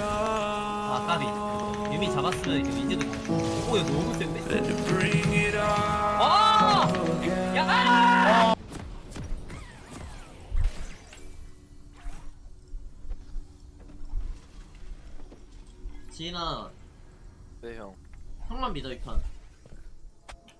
아 까비 유미 잡았으면 이제 민재도 오 이거 너무 센데? 아! 야! 지인아 네 형. 형만 믿어 이판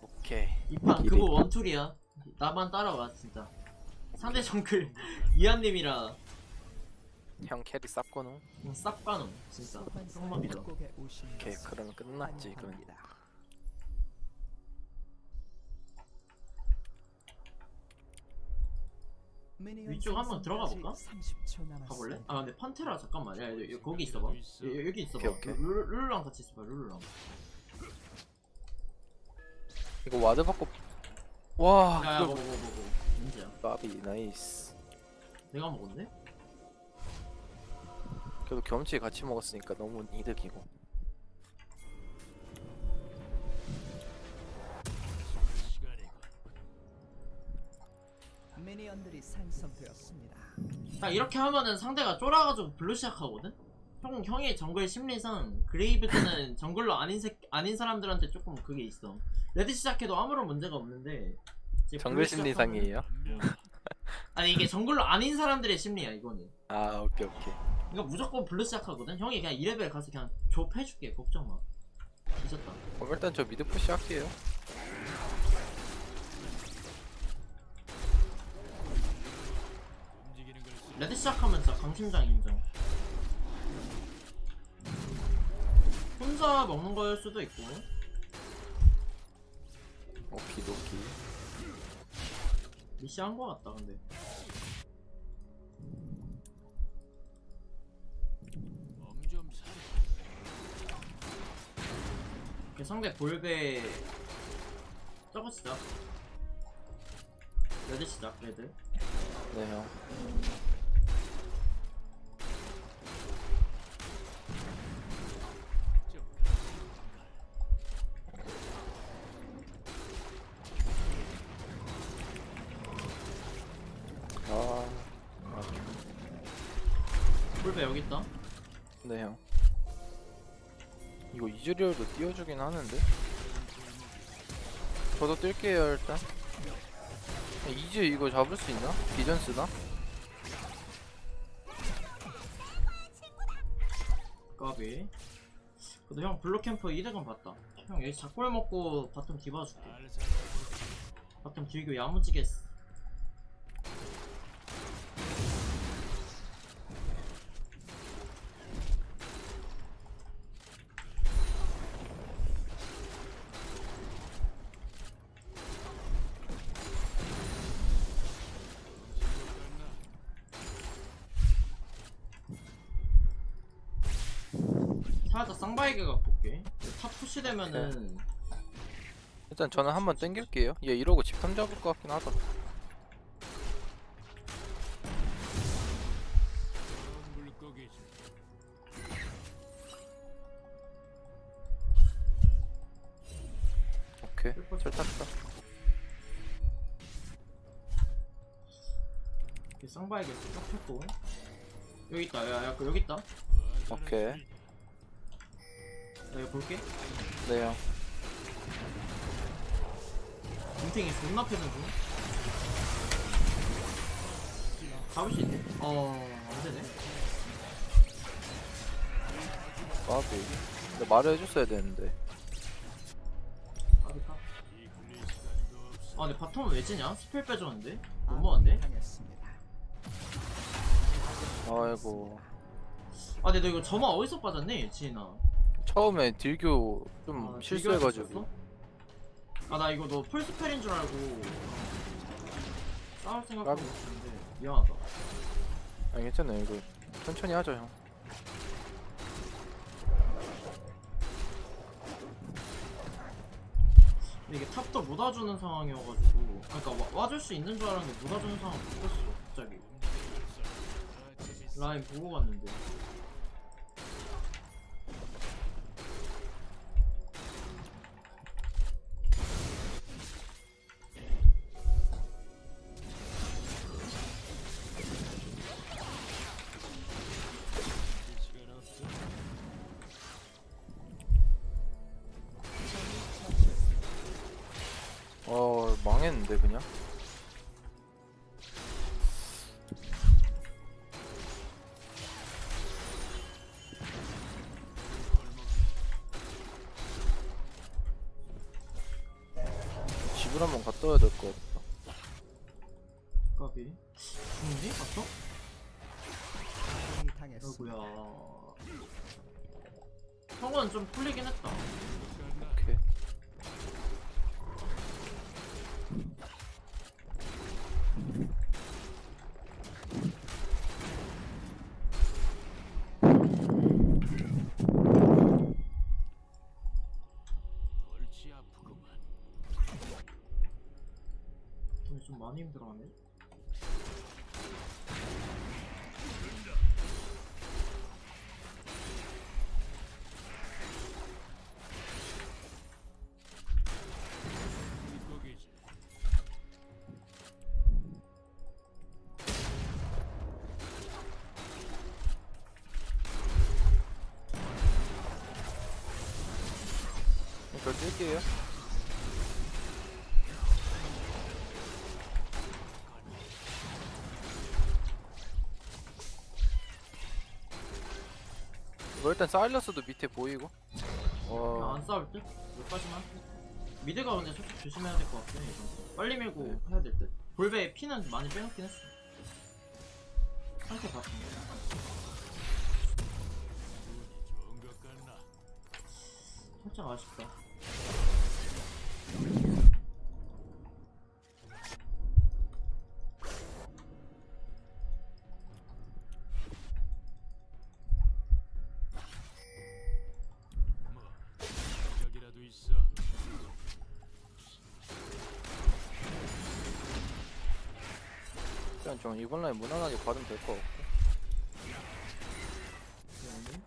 오케이. 이판. 그거 원툴이야 나만 따라와 진짜 상대 정글 이한님이라 형 캐리 쌉거는. 싹 가는 진짜 믿어 오케이 그러면 끝났지 그럼. 위쪽 한번 들어가 볼까? 가볼래? 아 근데 판테라 잠깐만 야 여기, 거기 있어봐 여, 여기 있어봐 오케이, 오케이. 룰- 룰루랑 같이 있어봐 룰루랑 이거 와드 받고. 와. 야야 이거 먹어 먹어 먹어 문제야 까비 나이스. 내가 먹었네? 그래도 경치 같이 먹었으니까 너무 이득이고. 미니언들이 생성되었습니다. 딱 이렇게 하면은 상대가 쫄아가지고 블루 시작하거든? 형, 형의 정글 심리상 그레이브드는 정글러 아닌, 새, 아닌 사람들한테 조금 그게 있어 레드 시작해도 아무런 문제가 없는데 정글 심리상이에요? 아니 이게 정글러 아닌 사람들의 심리야 이거는 아 오케이 오케이. 그러니까 무조건 블루 시작하거든 형이 그냥 2레벨 가서 그냥 좁 해줄게 걱정 마 미쳤다 그럼 일단 저 미드 푸시 할게요. 레드 시작하면 진짜 강심장 인정 혼자 먹는 거일 수도 있고 오키도키. 미시한 거 같다 근데. 그 상대 볼베 저거 시작. 레드 시작 레드. 네 형. 이즈리얼도 띄워주긴 하는데. 저도 뛸게요 일단. 이즈 이거 잡을 수 있나? 비전 쓰나? 까비 그래도 형 블루캠프 2득은 봤다 형 여기 작골 먹고 바텀 디바 줄게 바텀 딜교 야무지게 했어 살짝 쌍바이게 갖고 올게 탑 되면은 일단 저는 한번 땡길게요. 얘 이러고 집탐 잡을 것 같긴 하다. 오케이, 잘 탔다. 이렇게 쌍바이게 딱 했고. 여기 있다. 야 야 그 여기 있다. 야 오케이, 이거 볼게 네 형. 뭉탱이 존나 패는 중 잡을 수 있네 어 안 되네 까비. 근데 말을 해줬어야 되는데. 까비까 아 근데 바텀은 왜 찌냐? 스펠 빼줬는데? 너무한데? 아이고. 아 근데 너 이거 점화 어디서 빠졌니 지인아 처음에 딜교 좀 아, 실수해가지고. 아 나 이거 너 풀스펠인 줄 알고 싸울 생각하고. 있었는데 미안하다 아니 괜찮아요 이거 천천히 하죠 형. 근데 이게 탑도 못 와주는 상황이어가지고 그러니까 와, 와줄 수 있는 줄 알았는데 못 와주는 상황 바뀌었어 갑자기 라인 보고 갔는데 당했는데 그냥? 많이 힘들어하네. 이걸 뛸게요 이거 일단 사일러스도 밑에 보이고. 그냥 와안 싸울 듯? 여기까지만 미드가 근데 솔직히 조심해야 될 것 같아 이거. 빨리 밀고 네. 해야 될 듯. 볼베 피는 많이 빼놓긴 했어. 상태 봤어 살짝 아쉽다 이번 라인 무난하게 받으면 될것 같고 그러네.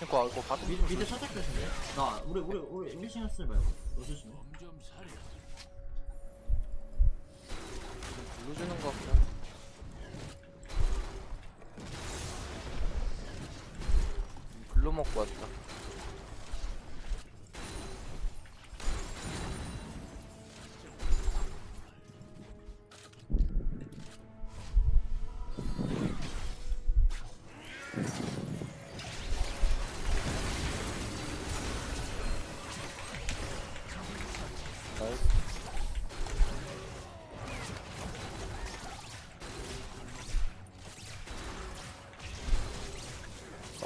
이거 받으면 미드, 미드 살짝 조심해 나 우리 우리 우리 우리 신경 쓰지 말고 너 조심해 사려. 눌러주는 것 같고 글로 먹고 왔다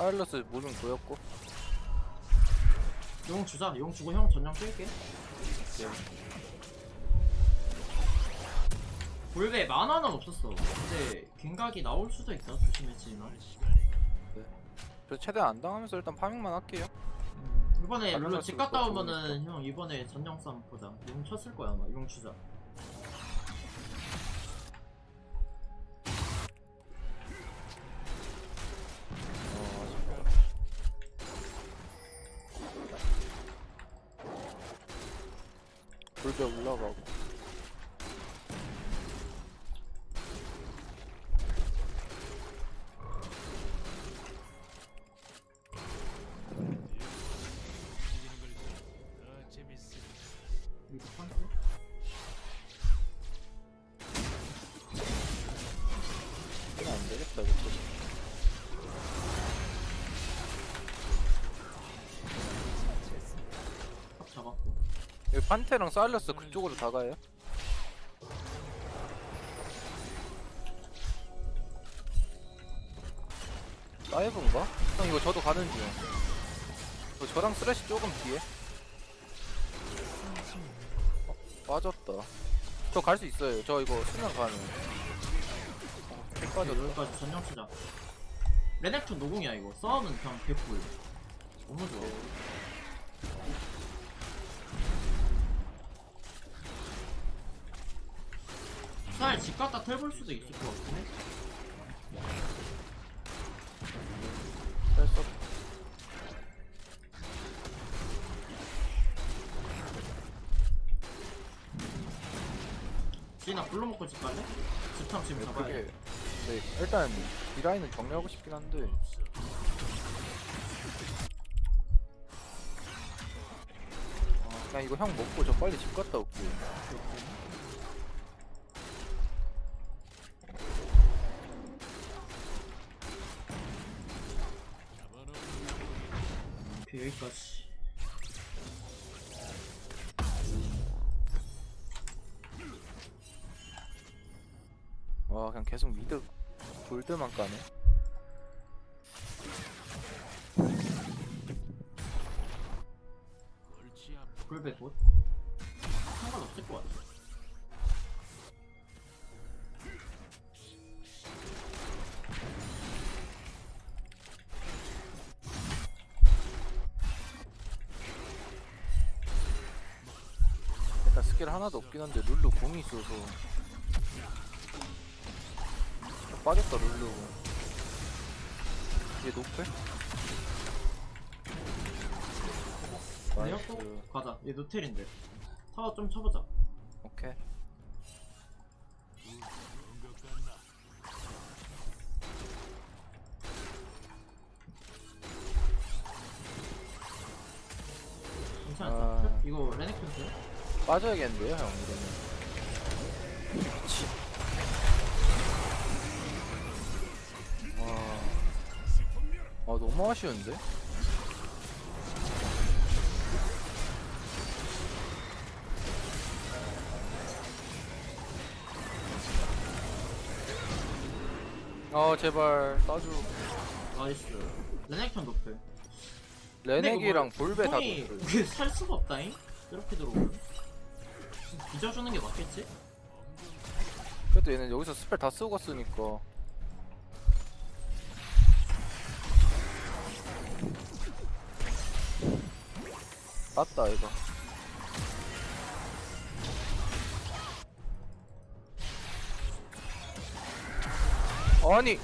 사일러스 무빙 보였고? 용 주자. 용 주고 형 전령 쓸게. 네. 볼베 만화는 없었어. 근데 갱각이 나올 수도 있다 조심했지만. 저 최대한 안 당하면서 일단 파밍만 할게요. 음, 이번에 안 물론 집것 갔다. 오면은 형 이번에 전령 싸움 보자. 용 쳤을 거야 아마. 용 주자 불벽 올라가고 여기 판테랑 사일러스 그쪽으로 다가요. 다이브인가? 형 이거 저도 가는 중 이거 저랑 쓰레쉬 조금 뒤에. 어, 빠졌다. 저 갈 수 있어요. 저 이거 수면 가능 어, 핵 빠졌다. 여기까지 전령 치자. 레넥톤 노공이야 이거. 싸움은 그냥 개꿀 너무 좋아 차라리 집 갔다 털볼 수도 있을 것 같긴 해. 뺐어. 지인아 불러 먹고 집 갈래? 집탐 지금 네, 잡아야 돼. 그게 네, 일단 이 라인은 정리하고 싶긴 한데 아, 그냥 이거 형 먹고 저 빨리 집 갔다 올게. 골드만 까네. 불배 곧 상관없을 것 같아. 일단 스킬 하나도 없긴 한데 룰루 공이 있어서 빠졌다 룰루. 얘 노플? 내역도 나이스. 가자. 얘 노텔인데. 타워 좀 쳐보자. 오케이. 괜찮아 아. 이거 레넥턴스 빠져야겠는데요 형 이러면. 미치 너무 아쉬운데? 아 제발. 따줘. 나이스. 레넥턴 노플 레넥이랑 볼베 다 우리 살 수가 없다잉? 이렇게 들어오면? 빚어주는 게 맞겠지? 그래도 얘는 여기서 스펠 다 쓰고 갔으니까 맞다 이거. 아니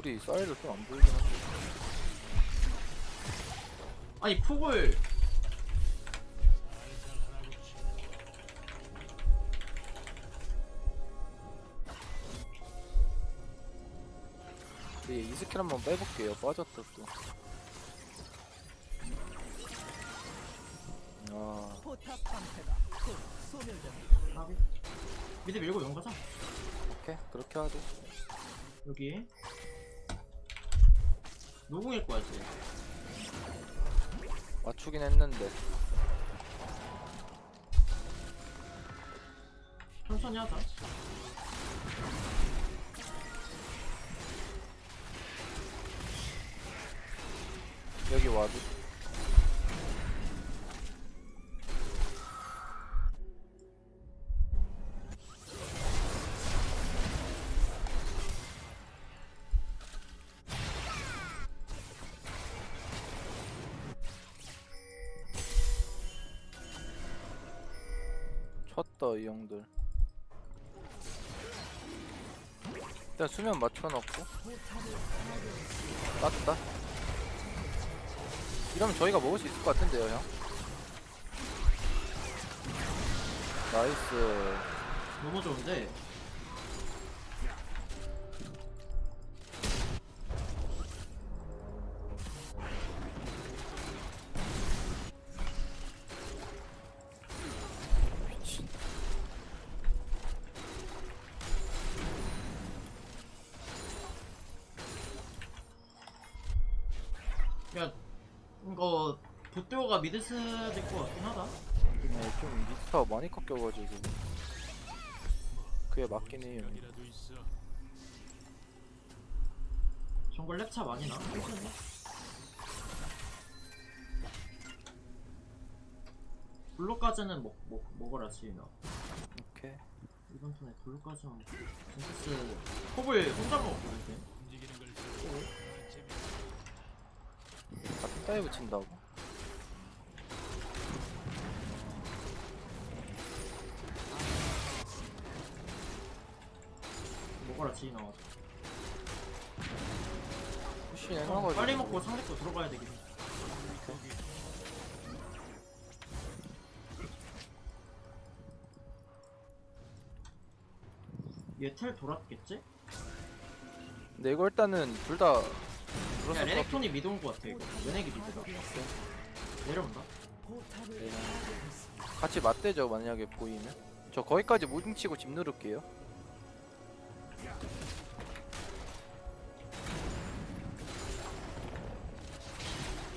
우리 사이드 좀안 보이긴 한데. 아니 폭을. 근데 이 스킬 한번 빼볼게요. 빠졌다 또. 아, 포탑 방패가 곧 소멸됩니다. 까비 미드 밀고 용 가자. 오케이. 그렇게 하죠. 여기 노궁일 거야 지금 맞추긴 했는데. 천천히 하자. 여기 와도 이 형들. 일단 수면 맞춰놓고. 땄다. 이러면 저희가 먹을 수 있을 것 같은데요 형? 나이스. 너무 좋은데 미드 써야 될것 같긴 하다 네, 좀 리스타가 많이 깎여가지고 그게 맞긴 해요 정글 랩차 많이 나? 괜찮네. 블루까지는 먹, 먹, 먹어라 지인아 오케이 이번 턴에 블루까지만 징크스 컵을 혼자 먹었거든 아, 다이브 친다고? 먹어라 지인아 푸시 해놔가지고 빨리 먹고 상대 거 들어가야 되겠네. 얘텔 돌았겠지? 근데 이거 일단은 둘 다 야 그렇을 레넥톤이 미드 온거 같아 이거. 레넥이 미드다 내려온다. 같이 맞대죠 만약에 보이면. 저 거기까지 무빙 치고 집 누를게요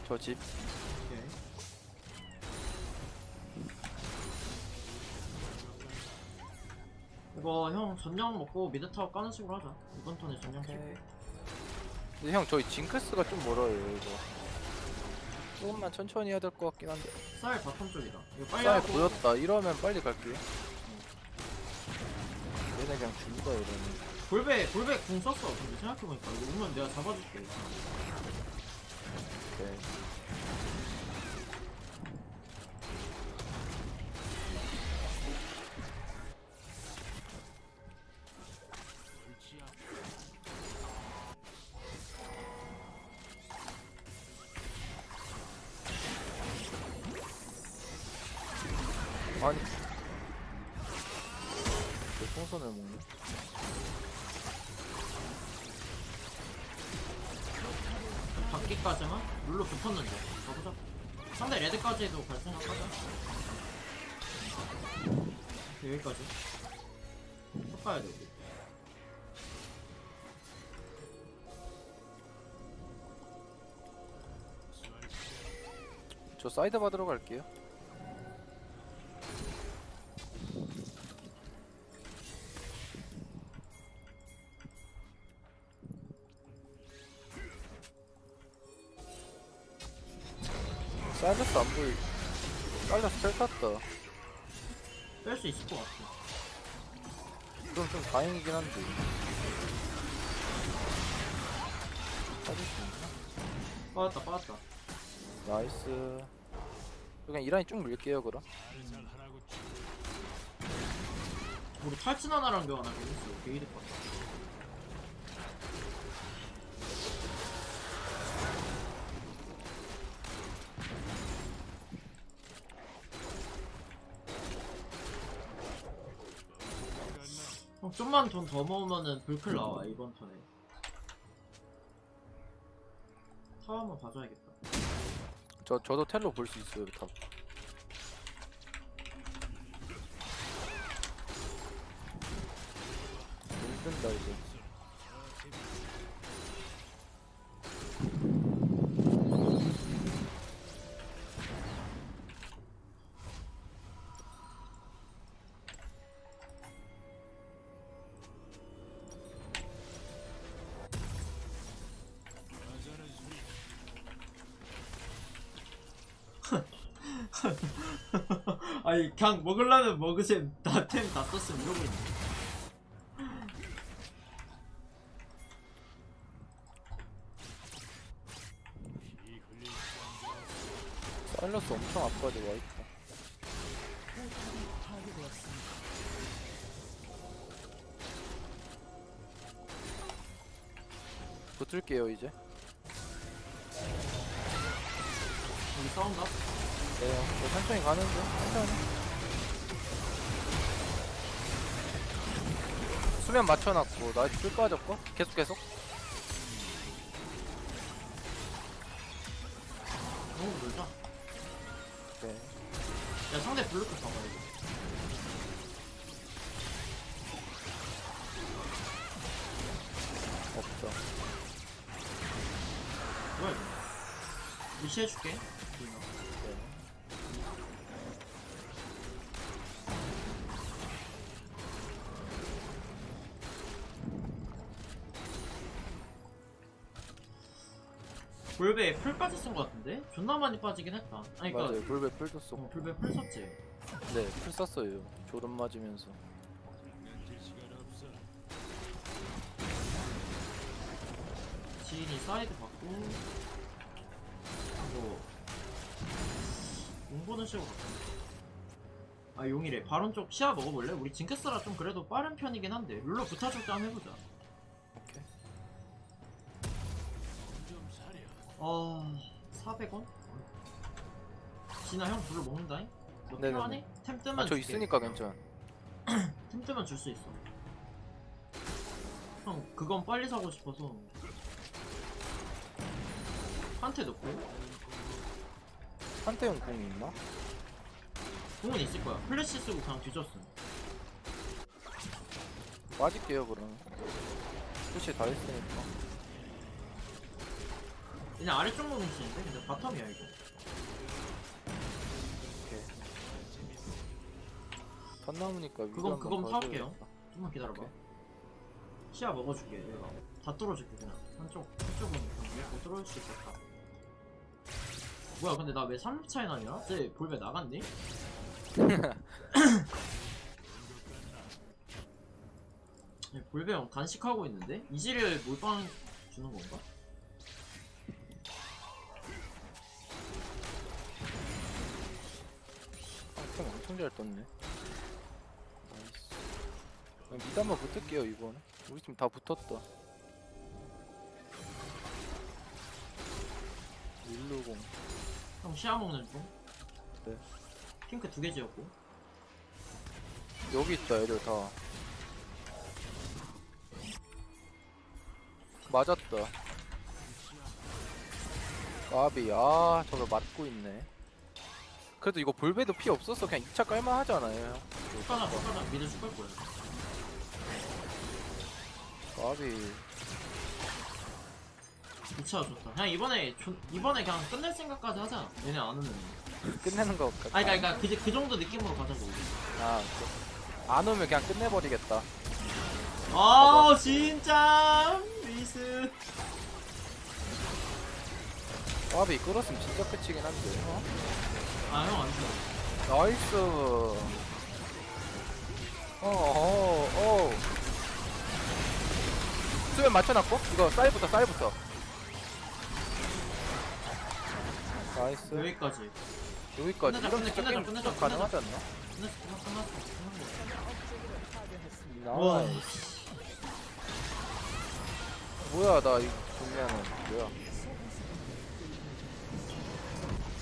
저 집. 오케이. 이거 형 전령 먹고 미드 타워 까는 식으로 하자. 이번 턴에 전령 오케이. 치고. 근데 형 저희 징크스가 좀 멀어요 이거. 조금만 천천히 해야 될 것 같긴 한데. 쌀 바텀 쪽이다. 이거 빨리 쌀 하고. 보였다. 이러면 빨리 갈게요. 얘네 그냥 준다 이러면 볼베 볼베 궁 썼어. 근데 생각해보니까 이거 오면 내가 잡아줄게. 오케이 붙었는데. 가보자 상대 레드까지도 갈 생각하자 여기까지. 쭉 가야 돼 우리 저 사이드 받으러 갈게요 나이스. 그냥 이란이 쭉 밀게요 그럼. 우리 탈진 하나랑 교환 하게 됐어 게이드 것 같아. 어, 좀만 돈 더 모으면은 불클 나와 이번 턴에. 타워 한번 봐줘야겠다 저, 저도 텔로 볼 수 있어요 탑. 힘든다 이제 아니 그냥 먹으려면 먹으셈. 나템 다 썼음 이러고 있네. 사일러스 엄청 앞까지 와있다. 붙을게요 이제. 우리 싸운다 네, 저 천천히 가는 중 천천히. 수면 맞춰놨고 나줄 빠졌고? 계속 계속? 너무 놀자 네. 야 상대 블루클 봐봐 이거. 없어. 뭐야 이거? 무시해줄게. 이 볼베에 풀까지 쓴것 같은데? 존나 많이 빠지긴 했다. 아니 그니까 맞아요 불배 풀도 어, 쏘고 볼베 풀 썼지. 네풀 썼어요 조름 맞으면서 지인이 사이드 받고 뭐 용보는 쉬고 갔다. 아 용이래. 바론 쪽 시야 먹어볼래? 우리 징크스라 좀 그래도 빠른 편이긴 한데 룰러 붙어줄 때 한번 해보자. 어... 400원? 진아 형 불을 먹는다잉? 너 네네네. 필요하니? 템 뜨면 아, 저 줄게. 있으니까 괜찮 템 뜨면 줄 수 있어 형 그건 빨리 사고 싶어서 한테 넣고 한태형 궁이 있나? 공은 있을 거야 플래시 쓰고 그냥 뒤졌음 빠질게요 그럼 끝이 다 했으니까 그냥 아래쪽 먹는 시인데 근데 바텀이야 이거 턴 남으니까 위로 그건 한번 그건 더 파울게요. 좀만 기다려봐 오케이. 시야 먹어줄게 얘가 다 뚫어줄게 그냥 한쪽 한쪽은 그냥 밀고 뚫어줄 수 있겠다 뭐야 근데 나 왜 3렙 차이 나냐? 쟤 볼배 나갔니? 야, 볼배 형 단식하고 있는데? 이지를 몰빵 주는 건가? 엄청 잘 떴네. 나이스. 미드 한번 붙을게요 이번 우리 팀 다 붙었다. 일루공. 형 시야 먹는 중. 네. 핑크 두 개 지었고. 여기 있다 애들 다. 맞았다. 까비 아 저거 맞고 있네 그래도 이거 볼베도 피 없어서 그냥 2차 깔만 하잖아요. 축하나 축하나 미드 축할 거야 까비. 2차 좋다. 그냥 이번에 조, 이번에 그냥 끝낼 생각까지 하자. 얘네 안 오는 끝내는 거 같다 아니 그니까 그, 그 정도 느낌으로 가자고 우리. 아, 그- 안 오면 그냥 끝내버리겠다. 아 진짜 미스 까비 끌었으면 진짜 끝이긴 한데. 어? 아 형 안돼. 나이스. 어어어. 수면 맞춰놨고? 이거 쌀부터 쌀부터. 나이스. 여기까지. 여기까지. 끝내자, 이런 끝내, 진짜 끝내자, 게임 끝내자, 가능하지 않나? 끝났어 끝났어 끝났어 파괴했습니다. 나이스. 뭐야 나 이거 정리하는 뭐야